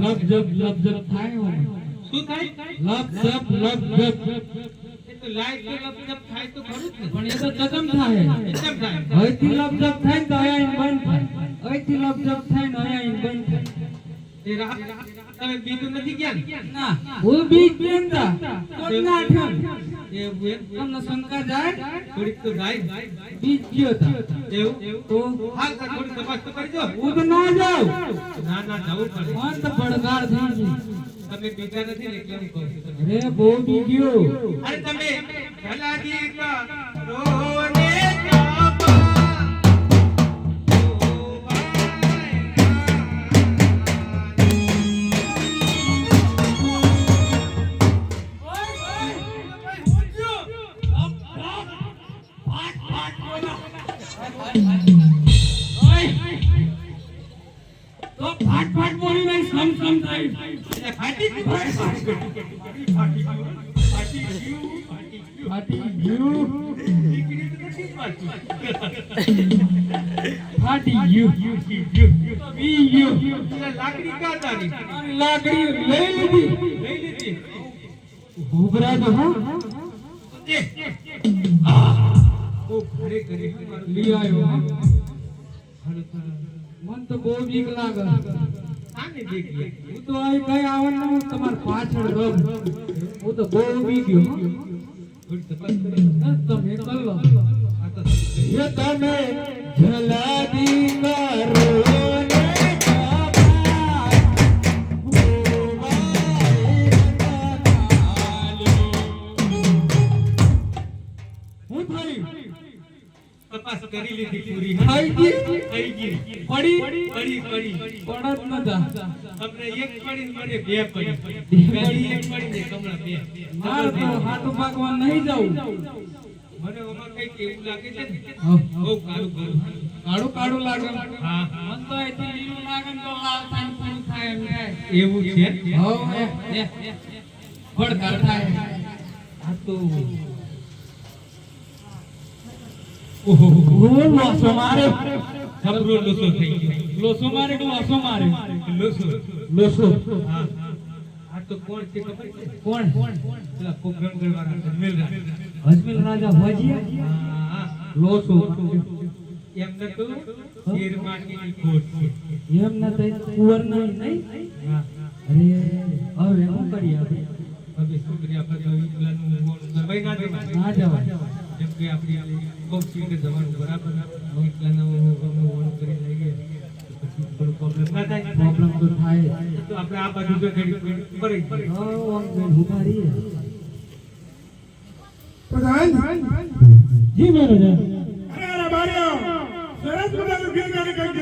લપ જપ લપ જપ થાય શું થાય? લપ જપ લપ જપ. બીજું નથી ગયા હું બીજ કેંદા તો ના ઠમ એવું એમ? શંકા જાય થોડીક તો જાય બીજ ગયો તા એવું તો હાલ તો થોડી તપાસ તો કરજો હું તો ના જાઉં ના ના જવું પડે મન તો પડગાર થઈ ગઈ તમે બીજા નથી ને હું કહું. અરે બહુ બી અરે તમે ભલાજી કરોને કાપા. તો ફાટ ફાટ બોલી નહીં સમ સમ થાય એટલે ફાટી ગયું. ફાટી. ફાટી. ફાટી. ફાટી લાકડી લઈ લીધી લઈ લીધી. ઉભરા તો હા ઓ ઘરે ઘરે લઈ આવ્યો હા. મન તો બહુ બીક લાગે આને દેખીએ. હું તો આ કઈ હું તમાર પાછળ હું તો બહુ બી ગયો. તમે કલ્લો એ તમે કરી લીધી પૂરી. થઈ ગઈ? થઈ ગઈ. પડી? પડી પડી પડત નતા. તમને એક પડી મને બે પડી. પડી. એક પડી ને કમળા બે. માર તો હાથ પાકવા નહીં જાઉં. મને ઓમાં કઈ કેવું લાગે છે બહુ કાળું કાળું. કાળું કાળું લાગે. હા મન તો એથી લીલું લાગે તો લાલ થાય ને પૂરું થાય એમ એવું છે? હો એ ભડકાર થાય. આ તો ઓહો લોસો મારે. લોસો થઈ ગયો. લોસો મારે કે લોસો મારે? લોસો. લોસો. હા. આ તો કોણ છે ખબર છે? કોણ? પેલા રાજા હોજી? હા હા. લોસો. એમને તો શેર માટીની ખોટ છે. એમ ના થઈ નહીં નહીં? અરે હવે શું કરીએ આપણે? હવે શું કરીએ? આપણે તો. ના જવાય. જેમ કે આપણે બહુ સીધે જવાનું બરાબર? ઈંગ્લેન્ડનું ઓન કરી લઈએ પછી થોડું પ્રોબ્લેમ ના થાય. પ્રોબ્લેમ તો થાય. તો આપણે આ બાજુ જો ઘડી પડી જઈએ. હવ આમ ઊભા રહીએ. પ્રધાન જી મહારાજા. અરે અરે બારીઓ. સરસ મજાનું ગીત ગાને કંઈક